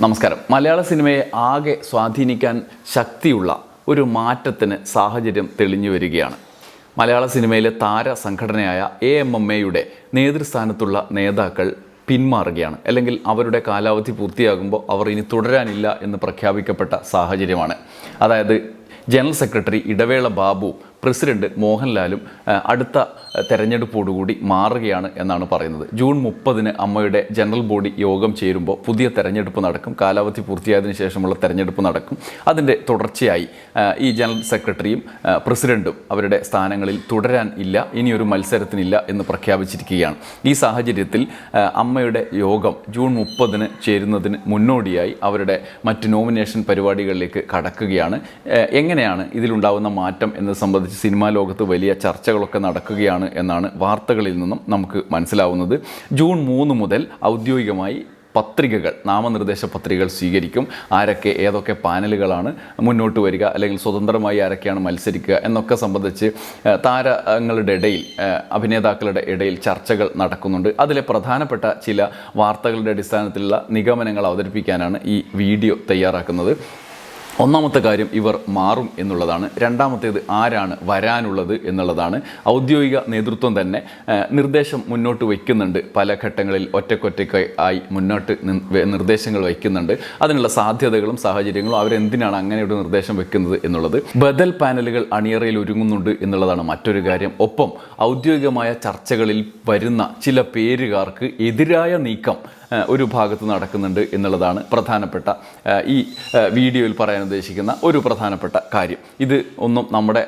നമസ്കാരം. മലയാള സിനിമയെ ആകെ സ്വാധീനിക്കാൻ ശക്തിയുള്ള ഒരു മാറ്റത്തിന് സാഹചര്യം തെളിഞ്ഞു വരികയാണ്. മലയാള സിനിമയിലെ താര സംഘടനയായ എ എം എം എയുടെ നേതൃസ്ഥാനത്തുള്ള നേതാക്കൾ പിന്മാറുകയാണ്. അല്ലെങ്കിൽ അവരുടെ കാലാവധി പൂർത്തിയാകുമ്പോൾ അവർ ഇനി തുടരാനില്ല എന്ന് പ്രഖ്യാപിക്കപ്പെട്ട സാഹചര്യമാണ്. അതായത് general secretary Idavela Babu president മോഹൻലാലും അടുത്ത തെരഞ്ഞെടുപ്പോടുകൂടി മാറുകയാണ് എന്നാണ് പറയുന്നത്. ജൂൺ മുപ്പതിന് അമ്മയുടെ ജനറൽ ബോഡി യോഗം ചേരുമ്പോൾ പുതിയ തെരഞ്ഞെടുപ്പ് നടക്കും. കാലാവധി പൂർത്തിയായതിനു ശേഷമുള്ള തെരഞ്ഞെടുപ്പ് നടക്കും. അതിന്റെ തുടർച്ചയായി ഈ ജനറൽ സെക്രട്ടറിയും പ്രസിഡന്റും അവരുടെ സ്ഥാനങ്ങളിൽ തുടരാൻ ഇല്ല ഇനിയൊരു മത്സരത്തിനില്ല എന്ന് പ്രഖ്യാപിച്ചിരിക്കുകയാണ്. ഈ സാഹചര്യത്തിൽ അമ്മയുടെ യോഗം ജൂൺ മുപ്പതിന് ചേരുന്നതിന് മുന്നോടിയായി അവരുടെ മറ്റ് നോമിനേഷൻ പരിപാടികളിലേക്ക് കടക്കുകയാണ്. എങ്ങനെയാണ് ഇതിലുണ്ടാകുന്ന മാറ്റം എന്നത് സംബന്ധിച്ച് സിനിമാ ലോകത്ത് വലിയ ചർച്ചകളൊക്കെ നടക്കുകയാണ് എന്നാണ് വാർത്തകളിൽ നിന്നും നമുക്ക് മനസ്സിലാവുന്നത്. ജൂൺ മൂന്ന് മുതൽ ഔദ്യോഗികമായി പത്രികകൾ നാമനിർദ്ദേശ പത്രികകൾ സ്വീകരിക്കും. ആരൊക്കെ ഏതൊക്കെ പാനലുകളാണ് മുന്നോട്ട് വരിക അല്ലെങ്കിൽ സ്വതന്ത്രമായി ആരൊക്കെയാണ് മത്സരിക്കുക എന്നൊക്കെ സംബന്ധിച്ച് താരങ്ങളുടെ ഇടയിൽ അഭിനേതാക്കളുടെ ഇടയിൽ ചർച്ചകൾ നടക്കുന്നുണ്ട്. അതിലെ പ്രധാനപ്പെട്ട ചില വാർത്തകളുടെ അടിസ്ഥാനത്തിലുള്ള നിഗമനങ്ങൾ അവതരിപ്പിക്കാനാണ് ഈ വീഡിയോ തയ്യാറാക്കുന്നത്. ഒന്നാമത്തെ കാര്യം ഇവർ മാറും എന്നുള്ളതാണ്. രണ്ടാമത്തേത് ആരാണ് വരാനുള്ളത് എന്നുള്ളതാണ്. ഔദ്യോഗിക നേതൃത്വം തന്നെ നിർദ്ദേശം മുന്നോട്ട് വയ്ക്കുന്നുണ്ട്. പല ഘട്ടങ്ങളിൽ ഒറ്റക്കൊറ്റയ്ക്ക് ആയി മുന്നോട്ട് നിർദ്ദേശങ്ങൾ വയ്ക്കുന്നുണ്ട്. അതിനുള്ള സാധ്യതകളും സാഹചര്യങ്ങളും അവരെന്തിനാണ് അങ്ങനെ ഒരു നിർദ്ദേശം വെക്കുന്നത് എന്നുള്ളത്. ബദൽ പാനലുകൾ അണിയറയിൽ ഒരുങ്ങുന്നുണ്ട് എന്നുള്ളതാണ് മറ്റൊരു കാര്യം. ഒപ്പം ഔദ്യോഗികമായ ചർച്ചകളിൽ വരുന്ന ചില പേരുകാർക്ക് എതിരായ നീക്കം ഒരു ഭാഗത്ത് നടക്കുന്നുണ്ട് എന്നുള്ളതാണ് പ്രധാനപ്പെട്ട ഈ വീഡിയോയിൽ പറയാൻ ഉദ്ദേശിക്കുന്ന ഒരു പ്രധാനപ്പെട്ട കാര്യം. ഇത് ഒന്നും നമ്മുടെ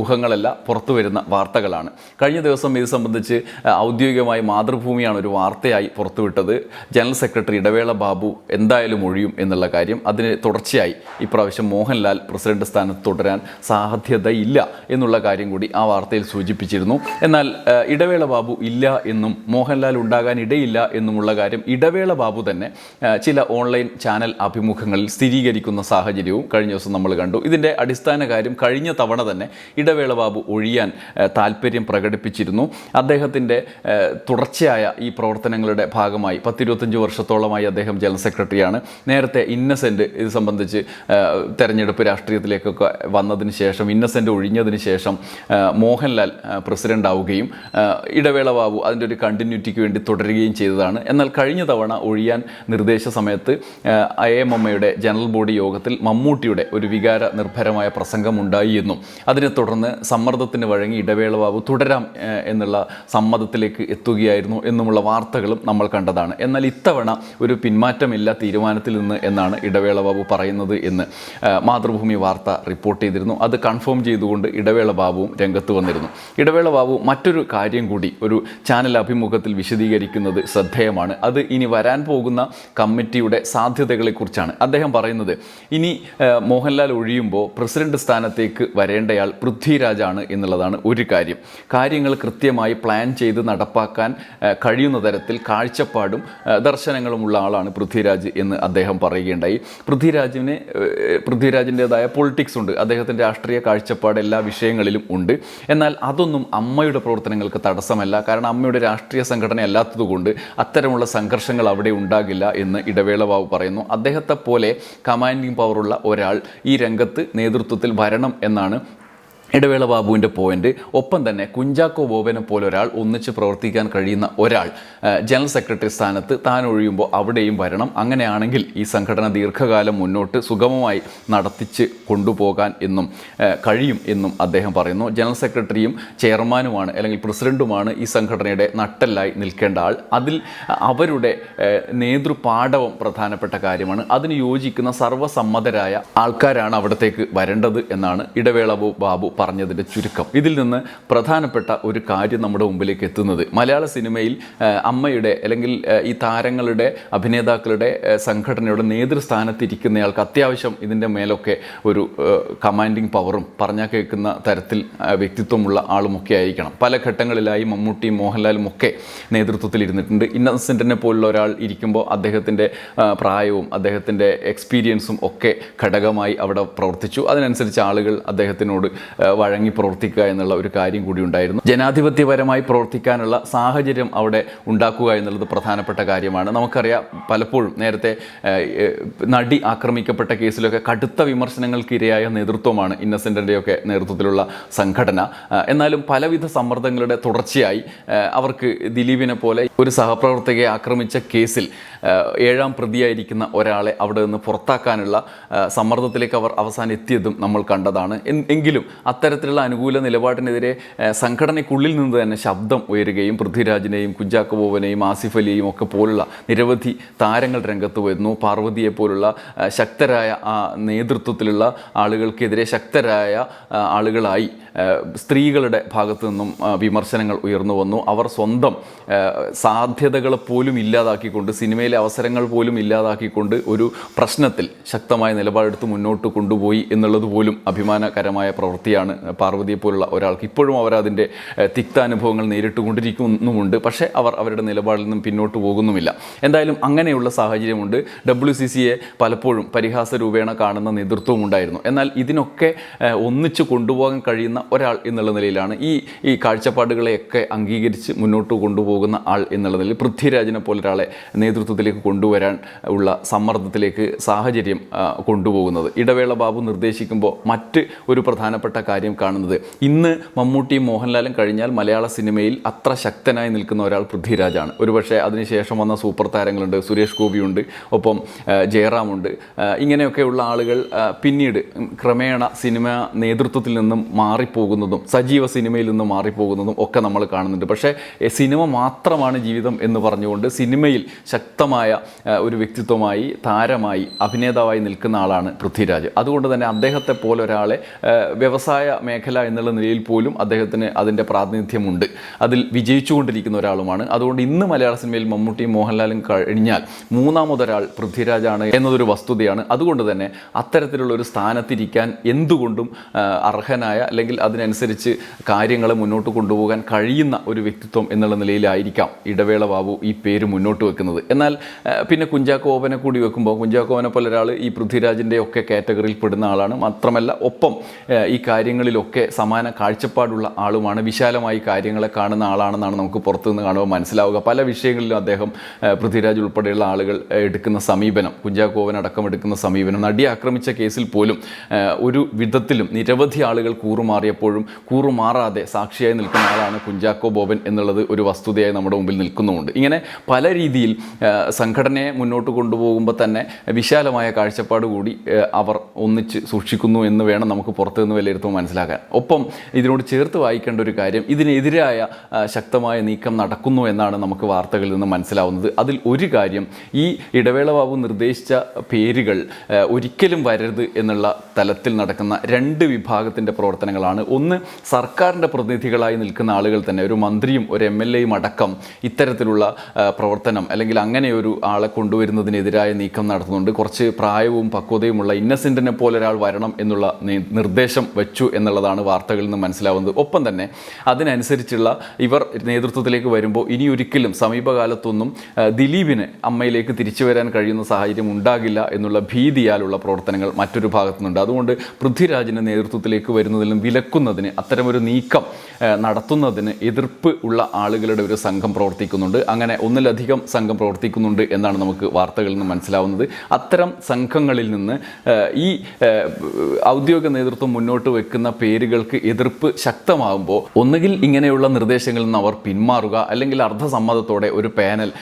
ഊഹങ്ങളല്ല പുറത്തു വരുന്ന വാർത്തകളാണ്. കഴിഞ്ഞ ദിവസം ഇത് സംബന്ധിച്ച് ഔദ്യോഗികമായി മാതൃഭൂമിയാണ് ഒരു വാർത്തയായി പുറത്തുവിട്ടത്. ജനറൽ സെക്രട്ടറി ഇടവേള ബാബു എന്തായാലും ഒഴിയും എന്നുള്ള കാര്യം. അതിന് തുടർച്ചയായി ഇപ്രാവശ്യം മോഹൻലാൽ പ്രസിഡന്റ് സ്ഥാനത്ത് തുടരാൻ സാധ്യതയില്ല എന്നുള്ള കാര്യം കൂടി ആ വാർത്തയിൽ സൂചിപ്പിച്ചിരുന്നു. എന്നാൽ ഇടവേള ബാബു ഇല്ല എന്നും മോഹൻലാൽ ഉണ്ടാകാൻ ഇടയില്ല എന്നുമുള്ള കാര്യം ഇടവേള ബാബു തന്നെ ചില ഓൺലൈൻ ചാനൽ അഭിമുഖങ്ങളിൽ സ്ഥിരീകരിക്കുന്ന സാഹചര്യവും കഴിഞ്ഞ ദിവസം നമ്മൾ കണ്ടു. ഇതിന്റെ അടിസ്ഥാന കാര്യം കഴിഞ്ഞ തവണ തന്നെ ഇടവേള ബാബു ഒഴിയാൻ താല്പര്യം പ്രകടിപ്പിച്ചിരുന്നു. അദ്ദേഹത്തിന്റെ തുടർച്ചയായ ഈ പ്രവർത്തനങ്ങളുടെ ഭാഗമായി പത്തിരുപത്തഞ്ച് വർഷത്തോളമായി അദ്ദേഹം ജനറൽ സെക്രട്ടറിയാണ്. നേരത്തെ ഇന്നസെന്റ് ഇത് സംബന്ധിച്ച് തെരഞ്ഞെടുപ്പ് രാഷ്ട്രീയത്തിലേക്കൊക്കെ വന്നതിന് ശേഷം ഇന്നസെന്റ് ഒഴിഞ്ഞതിന് ശേഷം മോഹൻലാൽ പ്രസിഡന്റ് ആവുകയും ഇടവേള ബാബു അതിന്റെ ഒരു കണ്ടിന്യൂറ്റിക്ക് വേണ്ടി തുടരുകയും ചെയ്തതാണ്. എന്നാൽ കഴിഞ്ഞ തവണ ഒഴിയാൻ നിർദ്ദേശ സമയത്ത് ഐ എം എമ്മയുടെ ജനറൽ ബോഡി യോഗത്തിൽ മമ്മൂട്ടിയുടെ ഒരു വികാര നിർഭരമായ പ്രസംഗം ഉണ്ടായി എന്നും അതിനെ തുടർന്ന് സമ്മർദ്ദത്തിന് വഴങ്ങി ഇടവേള ബാബു തുടരാം എന്നുള്ള സമ്മതത്തിലേക്ക് എത്തുകയായിരുന്നു എന്നുമുള്ള വാർത്തകളും നമ്മൾ കണ്ടതാണ്. എന്നാൽ ഇത്തവണ ഒരു പിന്മാറ്റമില്ല തീരുമാനത്തിൽ നിന്ന് എന്നാണ് ഇടവേള ബാബു പറയുന്നത് എന്ന് മാതൃഭൂമി വാർത്ത റിപ്പോർട്ട് ചെയ്തിരുന്നു. അത് കൺഫേം ചെയ്തുകൊണ്ട് ഇടവേള ബാബുവും രംഗത്ത് വന്നിരുന്നു. ഇടവേള ബാബു മറ്റൊരു കാര്യം കൂടി ഒരു ചാനൽ അഭിമുഖത്തിൽ വിശദീകരിക്കുന്നത് ശ്രദ്ധേയമാണ്. അത് ഇനി വരാൻ പോകുന്ന കമ്മിറ്റിയുടെ സാധ്യതകളെക്കുറിച്ചാണ് അദ്ദേഹം പറയുന്നത്. ഇനി മോഹൻലാൽ ഒഴിയുമ്പോൾ പ്രസിഡന്റ് സ്ഥാനത്തേക്ക് വരേണ്ടയാൾ പൃഥ്വിരാജാണ് എന്നുള്ളതാണ് ഒരു കാര്യം. കാര്യങ്ങൾ കൃത്യമായി പ്ലാൻ ചെയ്ത് നടപ്പാക്കാൻ കഴിയുന്ന തരത്തിൽ കാഴ്ചപ്പാടും ദർശനങ്ങളുമുള്ള ആളാണ് പൃഥ്വിരാജ് എന്ന് അദ്ദേഹം പറയുകയുണ്ടായി. പൃഥ്വിരാജിന് പൃഥ്വിരാജിന്റെതായ പൊളിറ്റിക്സ് ഉണ്ട്. അദ്ദേഹത്തിന്റെ രാഷ്ട്രീയ കാഴ്ചപ്പാട് എല്ലാ വിഷയങ്ങളിലും ഉണ്ട്. എന്നാൽ അതൊന്നും അമ്മയുടെ പ്രവർത്തനങ്ങൾക്ക് തടസ്സമല്ല. കാരണം അമ്മയുടെ രാഷ്ട്രീയ സംഘടന അല്ലാത്തതുകൊണ്ട് അത്തരമുള്ള സംഘർഷങ്ങൾ അവിടെ ഉണ്ടാകില്ല എന്ന് ഇടവേള ബാബു പറയുന്നു. അദ്ദേഹത്തെ പോലെ കമാൻഡിങ് പവറുള്ള ഒരാൾ ഈ രംഗത്ത് നേതൃത്വത്തിൽ വരണം എന്നാണ് ഇടവേള ബാബുവിന്റെ പോയിന്റ് ഒപ്പം തന്നെ കുഞ്ചാക്കോ ബോബനെ പോലെ ഒരാൾ ഒന്നിച്ച് പ്രവർത്തിക്കാൻ കഴിയുന്ന ഒരാൾ ജനറൽ സെക്രട്ടറി സ്ഥാനത്ത് താൻ ഒഴിയുമ്പോൾ അവിടെയും വരണം. അങ്ങനെയാണെങ്കിൽ ഈ സംഘടന ദീർഘകാലം മുന്നോട്ട് സുഗമമായി നടത്തിച്ച് കൊണ്ടുപോകാൻ എന്നും കഴിയും എന്നും അദ്ദേഹം പറയുന്നു. ജനറൽ സെക്രട്ടറിയും ചെയർമാനുമാണ് അല്ലെങ്കിൽ പ്രസിഡന്റുമാണ് ഈ സംഘടനയുടെ നട്ടെല്ലായി നിൽക്കേണ്ട ആൾ. അതിൽ അവരുടെ നേതൃപാഠവും പ്രധാനപ്പെട്ട കാര്യമാണ്. അതിന് യോജിക്കുന്ന സർവസമ്മതരായ ആൾക്കാരാണ് അവിടത്തേക്ക് വരേണ്ടത് എന്നാണ് ഇടവേള ബാബു പറഞ്ഞതിന്റെ ചുരുക്കം. ഇതിൽ നിന്ന് പ്രധാനപ്പെട്ട ഒരു കാര്യം നമ്മുടെ മുമ്പിലേക്ക് എത്തുന്നത്. മലയാള സിനിമയിൽ അമ്മയുടെ അല്ലെങ്കിൽ ഈ താരങ്ങളുടെ അഭിനേതാക്കളുടെ സംഘടനയുടെ നേതൃസ്ഥാനത്തിരിക്കുന്നയാൾക്ക് അത്യാവശ്യം ഇതിന്റെ മേലൊക്കെ ഒരു കമാൻഡിങ് പവറും പറഞ്ഞാൽ കേൾക്കുന്ന തരത്തിൽ വ്യക്തിത്വമുള്ള ആളുമൊക്കെ ആയിരിക്കണം. പല ഘട്ടങ്ങളിലായി മമ്മൂട്ടിയും മോഹൻലാലും ഒക്കെ നേതൃത്വത്തിൽ ഇരുന്നിട്ടുണ്ട്. ഇന്നസെന്റിനെ പോലുള്ള ഒരാൾ ഇരിക്കുമ്പോൾ അദ്ദേഹത്തിന്റെ പ്രായവും അദ്ദേഹത്തിന്റെ എക്സ്പീരിയൻസും ഒക്കെ ഘടകമായി അവിടെ പ്രവർത്തിച്ചു. അതിനനുസരിച്ച് ആളുകൾ അദ്ദേഹത്തിനോട് വഴങ്ങി പ്രവർത്തിക്കുക എന്നുള്ള ഒരു കാര്യം കൂടി ഉണ്ടായിരുന്നു. ജനാധിപത്യപരമായി പ്രവർത്തിക്കാനുള്ള സാഹചര്യം അവിടെ ഉണ്ടാക്കുക എന്നുള്ളത് പ്രധാനപ്പെട്ട കാര്യമാണ്. നമുക്കറിയാം പലപ്പോഴും നേരത്തെ നടി ആക്രമിക്കപ്പെട്ട കേസിലൊക്കെ കടുത്ത വിമർശനങ്ങൾക്ക് ഇരയായ നേതൃത്വമാണ് ഇന്നസെന്റിന്റെയൊക്കെ നേതൃത്വത്തിലുള്ള സംഘടന. എന്നാലും പലവിധ സമ്മർദ്ദങ്ങളുടെ തുടർച്ചയായി അവർക്ക് ദിലീപിനെ പോലെ ഒരു സഹപ്രവർത്തകയെ ആക്രമിച്ച കേസിൽ ഏഴാം പ്രതിയായിരിക്കുന്ന ഒരാളെ അവിടെ നിന്ന് പുറത്താക്കാനുള്ള സമ്മർദ്ദത്തിലേക്ക് അവർ അവസാനം എത്തിയതും നമ്മൾ കണ്ടതാണ്. എങ്കിലും അത്തരത്തിലുള്ള അനുകൂല നിലപാടിനെതിരെ സംഘടനയ്ക്കുള്ളിൽ നിന്ന് തന്നെ ശബ്ദം ഉയരുകയും പൃഥ്വിരാജിനെയും കുഞ്ചാക്കോ ബോബനെയും ആസിഫ് അലിയെയും ഒക്കെ പോലുള്ള നിരവധി താരങ്ങൾ രംഗത്ത് വരുന്നു. പാർവതിയെ പോലുള്ള ശക്തരായ ആ നേതൃത്വത്തിലുള്ള ആളുകൾക്കെതിരെ ശക്തരായ ആളുകളായി സ്ത്രീകളുടെ ഭാഗത്തു നിന്നും വിമർശനങ്ങൾ ഉയർന്നു വന്നു. അവർ സ്വന്തം സാധ്യതകൾ പോലും ഇല്ലാതാക്കിക്കൊണ്ട് സിനിമയിലെ അവസരങ്ങൾ പോലും ഇല്ലാതാക്കിക്കൊണ്ട് ഒരു പ്രശ്നത്തിൽ ശക്തമായ നിലപാടെടുത്ത് മുന്നോട്ട് കൊണ്ടുപോയി എന്നുള്ളത് പോലും അഭിമാനകരമായ പ്രവൃത്തിയാണ്. പാർവതിയെ പോലുള്ള ഒരാൾക്ക് ഇപ്പോഴും അവർ അതിന്റെ തിക്താനുഭവങ്ങൾ നേരിട്ടുകൊണ്ടിരിക്കുന്നുമുണ്ട്. പക്ഷേ അവർ അവരുടെ നിലപാടിൽ നിന്നും പിന്നോട്ട് പോകുന്നുമില്ല. എന്തായാലും അങ്ങനെയുള്ള സാഹചര്യമുണ്ട്. ഡബ്ല്യു സി സിയെ പലപ്പോഴും പരിഹാസ രൂപേണ കാണുന്ന നേതൃത്വം ഉണ്ടായിരുന്നു എന്നാൽ ഇതിനൊക്കെ ഒന്നിച്ച് കൊണ്ടുപോകാൻ കഴിയുന്ന ഒരാൾ എന്നുള്ള നിലയിലാണ് ഈ ഈ കാഴ്ചപ്പാടുകളെയൊക്കെ അംഗീകരിച്ച് മുന്നോട്ട് കൊണ്ടുപോകുന്ന ആൾ എന്നുള്ള നിലയിൽ പൃഥ്വിരാജിനെ പോലെ ഒരാളെ നേതൃത്വത്തിലേക്ക് കൊണ്ടുവരാൻ ഉള്ള സമ്മർദ്ദത്തിലേക്ക് സാഹചര്യം കൊണ്ടുപോകുന്നത്. ഇടവേള ബാബു നിർദ്ദേശിക്കുമ്പോൾ മറ്റ് ഒരു പ്രധാനപ്പെട്ട കാര്യം കാണുന്നത്. ഇന്ന് മമ്മൂട്ടിയും മോഹൻലാലും കഴിഞ്ഞാൽ മലയാള സിനിമയിൽ അത്ര ശക്തനായി നിൽക്കുന്ന ഒരാൾ പൃഥ്വിരാജാണ്. ഒരുപക്ഷെ അതിനുശേഷം വന്ന സൂപ്പർ താരങ്ങളുണ്ട് സുരേഷ് ഗോപിയുണ്ട് ഒപ്പം ജയറാമുണ്ട്. ഇങ്ങനെയൊക്കെയുള്ള ആളുകൾ പിന്നീട് ക്രമേണ സിനിമ നേതൃത്വത്തിൽ നിന്നും മാറിപ്പോകുന്നതും സജീവ സിനിമയിൽ നിന്നും മാറിപ്പോകുന്നതും ഒക്കെ നമ്മൾ കാണുന്നുണ്ട്. പക്ഷേ സിനിമ മാത്രമാണ് ജീവിതം എന്ന് പറഞ്ഞുകൊണ്ട് സിനിമയിൽ ശക്തമായ ഒരു വ്യക്തിത്വമായി താരമായി അഭിനേതാവായി നിൽക്കുന്ന ആളാണ് പൃഥ്വിരാജ്. അതുകൊണ്ട് തന്നെ അദ്ദേഹത്തെ പോലൊരാളെ ആ, വ്യവസായ മേഖല എന്നുള്ള നിലയിൽ പോലും അദ്ദേഹത്തിന് അതിന്റെ പ്രാതിനിധ്യമുണ്ട്. അതിൽ വിജയിച്ചുകൊണ്ടിരിക്കുന്ന ഒരാളുമാണ്. അതുകൊണ്ട് ഇന്ന് മലയാള സിനിമയിൽ മമ്മൂട്ടിയും മോഹൻലാലും കഴിഞ്ഞാൽ മൂന്നാമതൊരാൾ പൃഥ്വിരാജാണ് എന്നതൊരു വസ്തുതയാണ്. അതുകൊണ്ട് തന്നെ അത്തരത്തിലുള്ള ഒരു സ്ഥാനത്തിരിക്കാൻ എന്തുകൊണ്ടും അർഹനായ അല്ലെങ്കിൽ അതിനനുസരിച്ച് കാര്യങ്ങൾ മുന്നോട്ട് കൊണ്ടുപോകാൻ കഴിയുന്ന ഒരു വ്യക്തിത്വം എന്നുള്ള നിലയിലായിരിക്കാം ഇടവേള ബാബു ഈ പേര് മുന്നോട്ട് വെക്കുന്നത്. എന്നാൽ പിന്നെ കുഞ്ചാക്കോവനെ കൂടി വെക്കുമ്പോൾ കുഞ്ചാക്കോവനെ പോലെ ഒരാൾ ഈ പൃഥ്വിരാജിന്റെ ഒക്കെ കാറ്റഗറിയിൽ പെടുന്ന ആളാണ്. മാത്രമല്ല ഒപ്പം ഈ ഈ കാര്യങ്ങളിലൊക്കെ സമാന കാഴ്ചപ്പാടുള്ള ആളുമാണ്. വിശാലമായി കാര്യങ്ങളെ കാണുന്ന ആളാണെന്നാണ് നമുക്ക് പുറത്തുനിന്ന് കാണുമ്പോൾ മനസ്സിലാവുക. പല വിഷയങ്ങളിലും അദ്ദേഹം പൃഥ്വിരാജ് ഉൾപ്പെടെയുള്ള ആളുകൾ എടുക്കുന്ന സമീപനം കുഞ്ചാക്കോവൻ അടക്കം എടുക്കുന്ന സമീപനം നടി ആക്രമിച്ച കേസിൽ പോലും ഒരു വിധത്തിലും നിരവധി ആളുകൾ കൂറുമാറിയപ്പോഴും കൂറുമാറാതെ സാക്ഷിയായി നിൽക്കുന്ന ആളാണ് കുഞ്ചാക്കോ ബോബൻ എന്നുള്ളത് ഒരു വസ്തുതയായി നമ്മുടെ മുമ്പിൽ നിൽക്കുന്നുമുണ്ട്. ഇങ്ങനെ പല രീതിയിൽ സംഘടനയെ മുന്നോട്ട് കൊണ്ടുപോകുമ്പോൾ തന്നെ വിശാലമായ കാഴ്ചപ്പാട് കൂടി അവർ ഒന്നിച്ച് സൂക്ഷിക്കുന്നു എന്ന് വേണം നമുക്ക് പുറത്തുനിന്ന് വിലയിരുത്തുമ്പോൾ മനസ്സിലാക്കാൻ. ഒപ്പം ഇതിനോട് ചേർത്ത് വായിക്കേണ്ട ഒരു കാര്യം ഇതിനെതിരായ ശക്തമായ നീക്കം നടക്കുന്നു എന്നാണ് നമുക്ക് വാർത്തകളിൽ നിന്ന് മനസ്സിലാവുന്നത്. അതിൽ ഒരു കാര്യം ഈ ഇടവേള ബാബു നിർദ്ദേശിച്ച പേരുകൾ ഒരിക്കലും വരരുത് എന്നുള്ള തലത്തിൽ നടക്കുന്ന രണ്ട് വിഭാഗത്തിന്റെ പ്രവർത്തനങ്ങളാണ്. ഒന്ന് സർക്കാരിന്റെ പ്രതിനിധികളായി നിൽക്കുന്ന ആളുകൾ തന്നെ ഒരു മന്ത്രിയും ഒരു എം എൽ എയും അടക്കം ഇത്തരത്തിലുള്ള പ്രവർത്തനം അല്ലെങ്കിൽ അങ്ങനെ ഒരു ആളെ കൊണ്ടുവരുന്നതിനെതിരായ നീക്കം നടത്തുന്നുണ്ട്. കുറച്ച് പ്രായവും പക്വതയുമുള്ള ഇന്നസെന്റിനെ പോലെ ഒരാൾ വരണം എന്നുള്ള നിർദ്ദേശം വെച്ചു എന്നുള്ളതാണ് വാർത്തകളിൽ നിന്ന് മനസ്സിലാവുന്നത്. ഒപ്പം തന്നെ അതിനനുസരിച്ചുള്ള ഇവർ നേതൃത്വത്തിലേക്ക് വരുമ്പോൾ ഇനി ഒരിക്കലും സമീപകാലത്തൊന്നും ദിലീപിന് അമ്മയിലേക്ക് തിരിച്ചു വരാൻ കഴിയുന്ന സാഹചര്യം ഉണ്ടാകില്ല എന്നുള്ള ഭീതിയാലുള്ള പ്രവർത്തനങ്ങൾ മറ്റൊരു ഭാഗത്തുനിന്നുണ്ട്. അതുകൊണ്ട് പൃഥ്വിരാജിന്റെ നേതൃത്വത്തിലേക്ക് വരുന്നതിലും വിലക്കുന്നതിന് അത്തരമൊരു നീക്കം നടത്തുന്നതിന് എതിർപ്പ് ഉള്ള ആളുകളുടെ ഒരു സംഘം പ്രവർത്തിക്കുന്നുണ്ട്. അങ്ങനെ ഒന്നിലധികം സംഘം പ്രവർത്തിക്കുന്നുണ്ട് എന്നാണ് നമുക്ക് വാർത്തകളിൽ നിന്ന് മനസ്സിലാവുന്നത്. അത്തരം സംഘങ്ങളിൽ നിന്ന് ഈ ഔദ്യോഗിക നേതൃത്വം മുന്നോട്ട് വെക്കുന്ന പേരുകൾക്ക് എതിർപ്പ് ശക്തമാകുമ്പോൾ ഒന്നുകിൽ ഇങ്ങനെയുള്ള നിർദ്ദേശങ്ങളിൽ നിന്ന് അവർ പിന്മാറുക അല്ലെങ്കിൽ അർദ്ധസമ്മതത്തോടെ ഒരു പാനൽ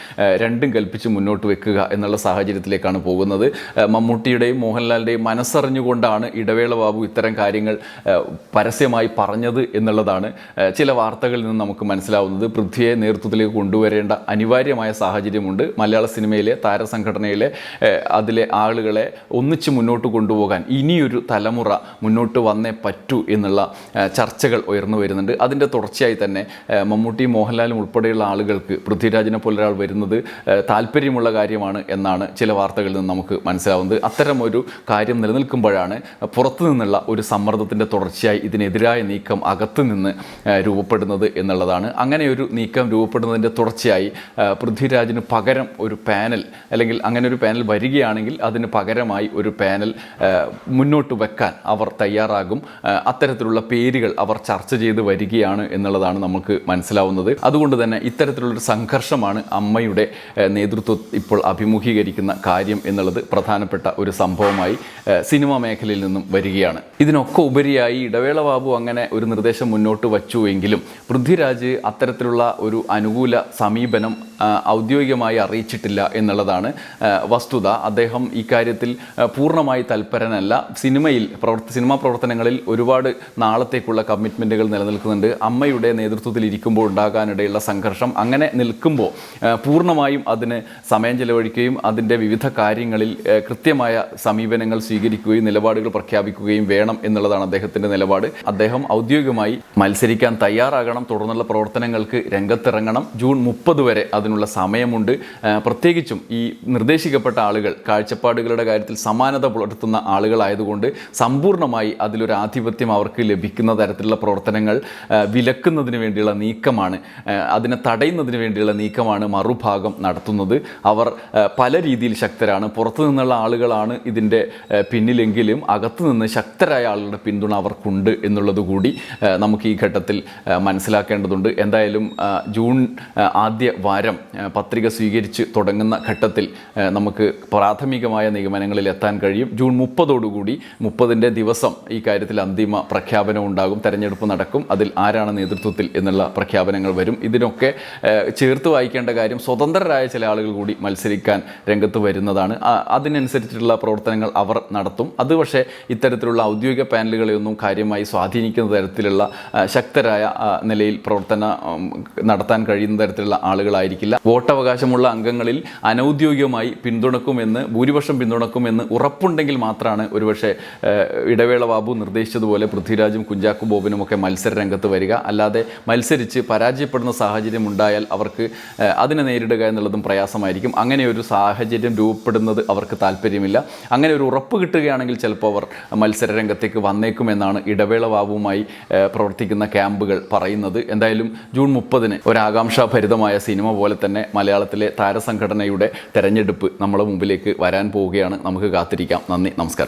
രണ്ടും കൽപ്പിച്ച് മുന്നോട്ട് വെക്കുക എന്നുള്ള സാഹചര്യത്തിലേക്കാണ് പോകുന്നത്. മമ്മൂട്ടിയുടെയും മോഹൻലാലിന്റെയും മനസ്സറിഞ്ഞുകൊണ്ടാണ് ഇടവേള ബാബു ഇത്തരം കാര്യങ്ങൾ പരസ്യമായി പറഞ്ഞത് എന്നുള്ളതാണ് ചില വാർത്തകളിൽ നിന്ന് നമുക്ക് മനസ്സിലാവുന്നത്. പൃഥ്വിയെ നേതൃത്വത്തിലേക്ക് കൊണ്ടുവരേണ്ട അനിവാര്യമായ സാഹചര്യമുണ്ട്. മലയാള സിനിമയിലെ താരസംഘടനയിലെ അതിലെ ആളുകളെ ഒന്നിച്ച് മുന്നോട്ട് കൊണ്ടുപോകാൻ ഇനിയൊരു തലമുറ മുന്നോട്ട് വന്നേ പറ്റൂ എന്നുള്ള ചർച്ചകൾ ഉയർന്നു വരുന്നുണ്ട്. അതിന്റെ തുടർച്ചയായി തന്നെ മമ്മൂട്ടി മോഹൻലാലും ഉൾപ്പെടെയുള്ള ആളുകൾക്ക് പൃഥ്വിരാജിനെ പോലെ ഒരാൾ വരുന്നത് താല്പര്യമുള്ള കാര്യമാണ് എന്നാണ് ചില വാർത്തകളിൽ നിന്ന് നമുക്ക് മനസ്സിലാവുന്നത്. അത്തരം ഒരു കാര്യം നിലനിൽക്കുമ്പോഴാണ് പുറത്തു നിന്നുള്ള ഒരു സമ്മർദ്ദത്തിന്റെ തുടർച്ചയായി ഇതിനെതിരായ നീക്കം അകത്ത് നിന്ന് രൂപപ്പെടുന്നത് എന്നുള്ളതാണ്. അങ്ങനെ ഒരു നീക്കം രൂപപ്പെടുന്നതിന്റെ തുടർച്ചയായി പൃഥ്വിരാജിന് പകരം ഒരു പാനൽ അല്ലെങ്കിൽ അങ്ങനെ ഒരു പാനൽ വരികയാണെങ്കിൽ അതിന് പകരമായി ഒരു പാനൽ മുന്നോട്ട് വെക്കാൻ അവർ തയ്യാറാകും. അത്തരത്തിലുള്ള പേരുകൾ അവർ ചർച്ച ചെയ്ത് വരികയാണ് എന്നുള്ളതാണ് നമുക്ക് മനസ്സിലാവുന്നത്. അതുകൊണ്ട് തന്നെ ഇത്തരത്തിലുള്ളൊരു സംഘർഷമാണ് അമ്മയുടെ നേതൃത്വം ഇപ്പോൾ അഭിമുഖീകരിക്കുന്ന കാര്യം എന്നുള്ളത് പ്രധാനപ്പെട്ട ഒരു സംഭവമായി സിനിമാ മേഖലയിൽ നിന്നും വരികയാണ്. ഇതിനൊക്കെ ഉപരിയായി ഇടവേള ബാബു അങ്ങനെ ഒരു നിർദ്ദേശം മുന്നോട്ട് വച്ചുവെങ്കിലും പൃഥ്വിരാജ് അത്തരത്തിലുള്ള ഒരു അനുകൂല സമീപനം ഔദ്യോഗികമായി അറിയിച്ചിട്ടില്ല എന്നുള്ളതാണ് വസ്തുത. അദ്ദേഹം ഇക്കാര്യത്തിൽ പൂർണമായി തൽപരനല്ല. സിനിമയിൽ പ്രവർത്തി സിനിമാ പ്രവർത്തനങ്ങളിൽ ഒരുപാട് നാളത്തേക്കുള്ള കമ്മിറ്റ്മെന്റുകൾ നിലനിൽക്കുന്നുണ്ട്. അമ്മയുടെ നേതൃത്വത്തിൽ ഇരിക്കുമ്പോൾ ഉണ്ടാകാനിടയുള്ള സംഘർഷം അങ്ങനെ നിൽക്കുമ്പോൾ പൂർണമായും അതിന് സമയം ചെലവഴിക്കുകയും അതിന്റെ വിവിധ കാര്യങ്ങളിൽ കൃത്യമായ സമീപനങ്ങൾ സ്വീകരിക്കുകയും നിലപാടുകൾ പ്രഖ്യാപിക്കുകയും വേണം എന്നുള്ളതാണ് അദ്ദേഹത്തിന്റെ നിലപാട്. അദ്ദേഹം ഔദ്യോഗികമായി മത്സരിക്കാൻ തയ്യാറാകണം. തുടർന്നുള്ള പ്രവർത്തനങ്ങൾക്ക് രംഗത്തിറങ്ങണം. ജൂൺ മുപ്പത് വരെ അതിനുള്ള സമയമുണ്ട്. പ്രത്യേകിച്ചും ഈ നിർദ്ദേശിക്കപ്പെട്ട ആളുകൾ കാഴ്ചപ്പാടുകളുടെ കാര്യത്തിൽ സമാനത പുലർത്തുന്ന ആളുകളായതുകൊണ്ട് സമ്പൂർണമായി അതിലൊരു ആധിപത്യം അവർക്ക് ലഭിക്കുന്ന തരത്തിലുള്ള പ്രവർത്തനങ്ങൾ വിലക്കുന്നതിന് വേണ്ടിയുള്ള നീക്കമാണ്. അതിനെ തടയുന്നതിന് വേണ്ടിയുള്ള നീക്കമാണ് മറുഭാഗം നടത്തുന്നത്. അവർ പല രീതിയിൽ ശക്തരാണ്. പുറത്തു നിന്നുള്ള ആളുകളാണ് ഇതിന്റെ പിന്നിലെങ്കിലും അകത്തു നിന്ന് ശക്തരായ ആളുകളുടെ പിന്തുണ അവർക്കുണ്ട് എന്നുള്ളത് കൂടി നമുക്ക് ഈ ഘട്ടത്തിൽ മനസ്സിലാക്കേണ്ടതുണ്ട്. എന്തായാലും ജൂൺ ആദ്യ വാരം പത്രിക സ്വീകരിച്ച് തുടങ്ങുന്ന ഘട്ടത്തിൽ നമുക്ക് പ്രാഥമികമായ നിഗമനങ്ങളിൽ എത്താൻ കഴിയും. ജൂൺ മുപ്പതോടുകൂടി മുപ്പതിന്റെ ദിവസം ഈ കാര്യത്തിൽ അന്തിമ പ്രഖ്യാപനം ഉണ്ടാകും. തെരഞ്ഞെടുപ്പ് നടക്കും. അതിൽ ആരാണ് നേതൃത്വത്തിൽ എന്നുള്ള പ്രഖ്യാപനങ്ങൾ വരും. ഇതിനൊക്കെ ചേർത്ത് വായിക്കേണ്ട കാര്യം സ്വതന്ത്രരായ ചില ആളുകൾ കൂടി മത്സരിക്കാൻ രംഗത്ത് വരുന്നതാണ്. അതിനനുസരിച്ചിട്ടുള്ള പ്രവർത്തനങ്ങൾ അവർ നടത്തും. അത് പക്ഷേ ഇത്തരത്തിലുള്ള ഔദ്യോഗിക പാനലുകളെയൊന്നും കാര്യമായി സ്വാധീനിക്കുന്ന തരത്തിലുള്ള ശക്തരായ നിലയിൽ പ്രവർത്തന നടത്താൻ കഴിയുന്ന തരത്തിലുള്ള ആളുകളായിരിക്കില്ല വോട്ടവകാശമുള്ള അംഗങ്ങളിൽ അനൌദ്യോഗികമായി പിന്തുണക്കുമെന്ന് ഭൂരിപക്ഷം പിന്തുണക്കുമെന്ന് ഉറപ്പുണ്ടെങ്കിൽ മാത്രമാണ് ഒരുപക്ഷെ ഇടവേള ബാബു നിർദ്ദേശിച്ചതുപോലെ പൃഥ്വിരാജും കുഞ്ചാക്കു ബോബനും ഒക്കെ മത്സര രംഗത്ത് വരിക. അല്ലാതെ മത്സരിച്ച് പരാജയപ്പെടുന്ന സാഹചര്യം ഉണ്ടായാൽ അവർക്ക് അതിനെ നേരിടുക എന്നുള്ളതും പ്രയാസമായിരിക്കും. അങ്ങനെ ഒരു സാഹചര്യം രൂപപ്പെടുന്നത് അവർക്ക് താല്പര്യമില്ല. അങ്ങനെ ഒരു ഉറപ്പ് കിട്ടുകയാണെങ്കിൽ ചിലപ്പോൾ അവർ മത്സര രംഗത്തേക്ക് വന്നേക്കുമെന്നാണ് ഇടവേള ബാബുവുമായി പ്രവർത്തിക്കുന്ന ക്യാമ്പുകൾ പറയുന്നത്. എന്തായാലും ജൂൺ മുപ്പതിന് ഒരാകാംക്ഷാഭരിതമായ സിനിമ പോലെ തന്നെ മലയാളത്തിലെ താരസംഘടനയുടെ തെരഞ്ഞെടുപ്പ് നമ്മുടെ മുമ്പിലേക്ക് വരാൻ പോവുകയാണ്. നമുക്ക് കാത്തിരിക്കാം. നന്ദി. നമസ്കാരം.